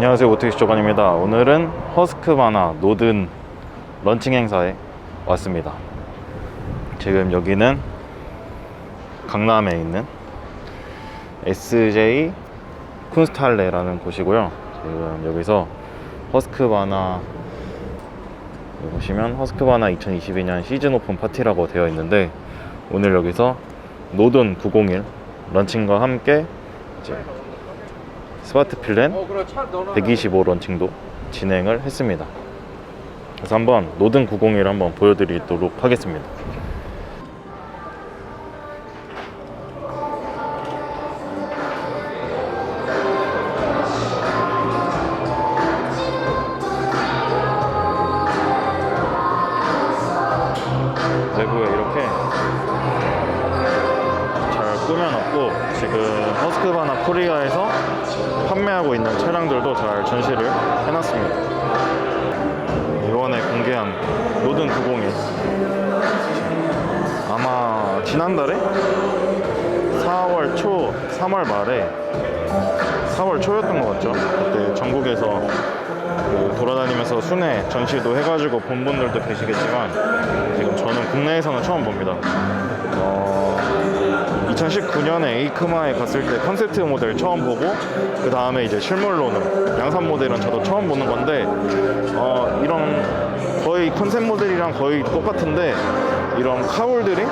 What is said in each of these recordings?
안녕하세요. 오토익스 조관입니다. 오늘은 허스크바나 노든 런칭 행사에 왔습니다. 지금 여기는 강남에 있는 SJ 쿤스탈레라는 곳이고요. 지금 여기서 허스크바나 보시면 허스크바나 2022년 시즌 오픈 파티라고 되어 있는데 오늘 여기서 노든 901 런칭과 함께 이제 스마트 필렌 125 런칭도 진행을 했습니다. 그래서 한번 노든 901 한번 보여드리도록 하겠습니다. 내부에 이렇게 잘 꾸며놨고 지금 허스크바나 코리아에서 판매하고 있는 차량들도 잘 전시를 해놨습니다. 이번에 공개한 노든 901 아마 지난달에 4월 초, 3월 말에 4월 초였던 것 같죠. 그때 전국에서 그 돌아다니면서 순회 전시도 해가지고 본 분들도 계시겠지만 지금 저는 국내에서는 처음 봅니다. 어, 2019년에 에이크마에 갔을 때 컨셉트 모델 처음 보고 그 다음에 이제 실물로는 양산 모델은 저도 처음 보는 건데 어, 이런 거의 컨셉 모델이랑 거의 똑같은데 이런 카울들이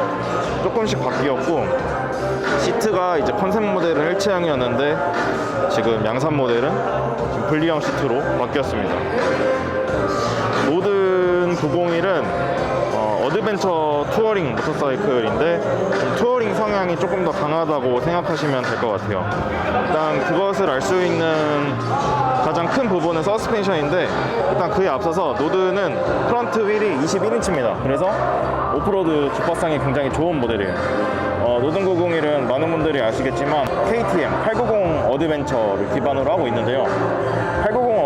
조금씩 바뀌었고 시트가 이제 컨셉 모델은 일체형이었는데 지금 양산 모델은 지금 분리형 시트로 바뀌었습니다. 모든 901은 어, 어드벤처 투어링 모터사이클인데 좀 투어링 성향이 조금 더 강하다고 생각하시면 될 것 같아요. 일단 그것을 알 수 있는 가장 큰 부분은 서스펜션인데 일단 그에 앞서서 노드는 프런트 휠이 21인치입니다. 그래서 오프로드 주파상이 굉장히 좋은 모델이에요. 어, 노든 901은 많은 분들이 아시겠지만 KTM 890 어드벤처를 기반으로 하고 있는데요.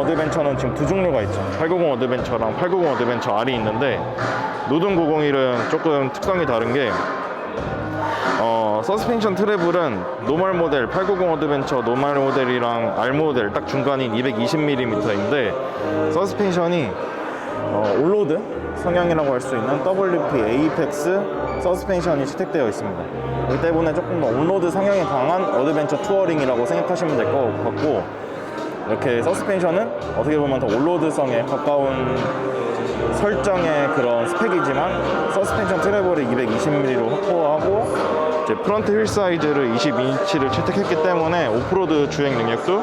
890 어드벤처는 지금 두 종류가 있죠. 890 어드벤처랑 890 어드벤처 R이 있는데 노든 901은 조금 특성이 다른 게 어, 서스펜션 트래블은 노멀 모델 890 어드벤처 노멀 모델이랑 R 모델 딱 중간인 220mm인데 서스펜션이 어, 올로드 성향이라고 할 수 있는 WP 에이펙스 서스펜션이 채택되어 있습니다. 그렇기 때문에 조금 더 온로드 성향이 강한 어드벤처 투어링이라고 생각하시면 될 것 같고 이렇게 서스펜션은 어떻게 보면 더 올로드성에 가까운 설정의 그런 스펙이지만 서스펜션 트래블을 220mm로 확보하고 이제 프런트 휠 사이즈를 22인치를 채택했기 때문에 오프로드 주행 능력도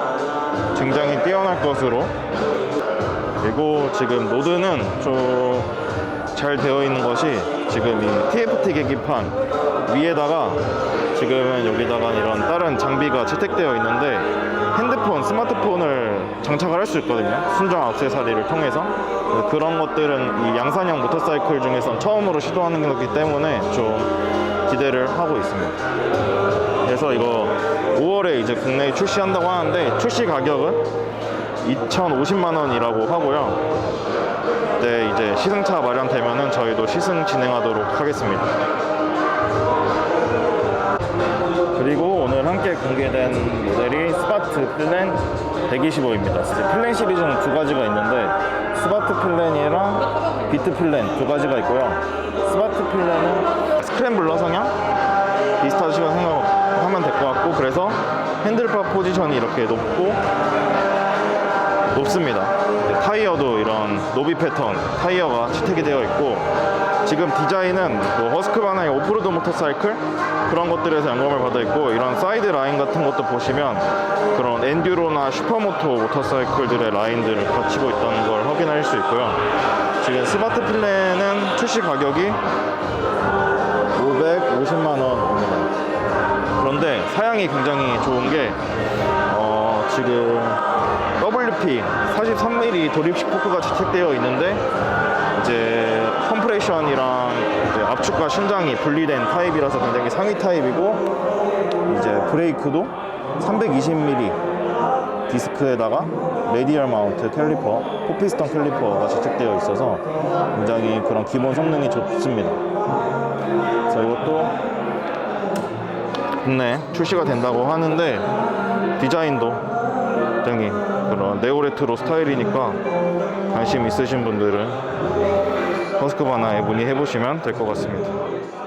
굉장히 뛰어날 것으로. 그리고 지금 노드는 좀 잘 되어 있는 것이 지금 이 TFT 계기판 위에다가 지금은 여기다가 이런 다른 장비가 채택되어 있는데 핸드폰, 스마트폰을 장착을 할 수 있거든요. 순정 액세서리를 통해서 그런 것들은 이 양산형 모터사이클 중에서 처음으로 시도하는 거기 때문에 좀 기대를 하고 있습니다. 그래서 이거 5월에 이제 국내에 출시한다고 하는데 출시 가격은 2,050만 원이라고 하고요. 네, 이제 시승차 마련되면은 저희도 시승 진행하도록 하겠습니다. 그리고 오늘 함께 공개된 모델이 스마트 플랜 125입니다. 플랜 시리즈는 두 가지가 있는데 스마트 플랜이랑 비트 플랜 두 가지가 있고요. 스마트 플랜은 스크램블러 성향 비슷하시고 생각하면 될 것 같고 그래서 핸들바 포지션이 이렇게 높고 높습니다. 타이어도 이런 노비 패턴 타이어가 채택이 되어 있고 지금 디자인은 뭐 허스크바나의 오프로드 모터사이클 그런 것들에서 영감을 받아 있고 이런 사이드 라인 같은 것도 보시면 그런 엔듀로나 슈퍼모토 모터사이클들의 라인들을 갖추고 있다는 걸 확인할 수 있고요. 지금 스마트 플랜은 출시 가격이 550만 원입니다. 그런데 사양이 굉장히 좋은 게 어, 지금 WP 43mm 도립식 포크가 채택되어 있는데 이제 컴프레션이랑 이제 압축과 신장이 분리된 타입이라서 굉장히 상위 타입이고 이제 브레이크도 320mm 디스크에다가 레디얼 마운트 캘리퍼, 포피스턴 캘리퍼가 채택되어 있어서 굉장히 그런 기본 성능이 좋습니다. 그래서 이것도 국내 출시가 된다고 하는데 디자인도 굉장히 그런 어, 네오레트로 스타일이니까 관심 있으신 분들은 허스크바나에 문의해 보시면 될 것 같습니다.